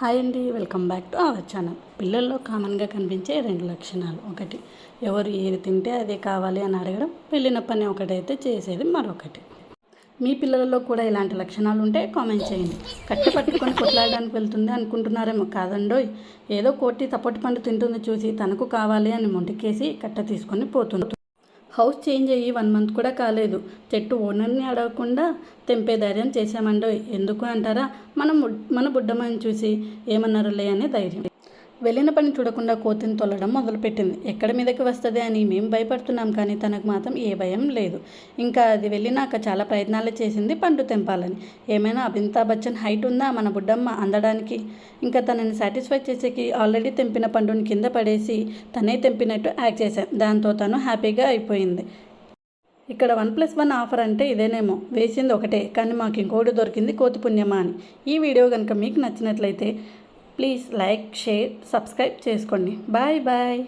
Hi అండి welcome back to our channel. పిల్లల్లో కామన్గా కనిపించే రెండు లక్షణాలు. ఒకటి ఎవరు ఏది తింటే అదే కావాలి అని అడగడం వెళ్ళిన పని ఒకటైతే చేసేది మరొకటి. మీ పిల్లలలో కూడా ఇలాంటి లక్షణాలు ఉంటే కామెంట్ చేయండి. కట్టి పట్టుకొని కొట్లాడడానికి వెళ్తుంది అనుకుంటున్నారేమో కాదండోయ్. ఏదో కోటి తప్పటి పండు తింటుంది చూసి తనకు కావాలి అని మొంటికేసి కట్ట తీసుకొని పోతుంది. హౌస్ చేంజ్ అయ్యి వన్ మంత్ కూడా కాలేదు. చెట్టు ఓనర్ని అడగకుండా తెంపే ధైర్యం చేశామండో ఎందుకు అంటారా? మనం మన బుడ్డమ్మని చూసి ఏమన్నారులే అనే ధైర్యం. వెళ్ళిన పని చూడకుండా కోతిని తొల్లడం మొదలుపెట్టింది. ఎక్కడ మీదకి వస్తుంది అని మేము భయపడుతున్నాం కానీ తనకు మాత్రం ఏ భయం లేదు. ఇంకా అది వెళ్ళినాక చాలా ప్రయత్నాలు చేసింది పండు తెంపాలని. ఏమైనా అమితాబ్ బచ్చన్ హైట్ ఉందా మన బుడ్డమ్మ అందడానికి? ఇంకా తనని సాటిస్ఫై చేసేకి ఆల్రెడీ తెంపిన పండుని కింద పడేసి తనే తెంపినట్టు యాక్ట్ చేశాను దాంతో తను హ్యాపీగా అయిపోయింది. ఇక్కడ వన్ ప్లస్ వన్ ఆఫర్ అంటే ఇదేనేమో. వేసింది ఒకటే కానీ మాకు ఇంకోటి దొరికింది కోతి పుణ్యమా అని. ఈ వీడియో కనుక మీకు నచ్చినట్లయితే ప్లీజ్ లైక్ షేర్ సబ్స్క్రైబ్ చేసుకోండి. Bye bye.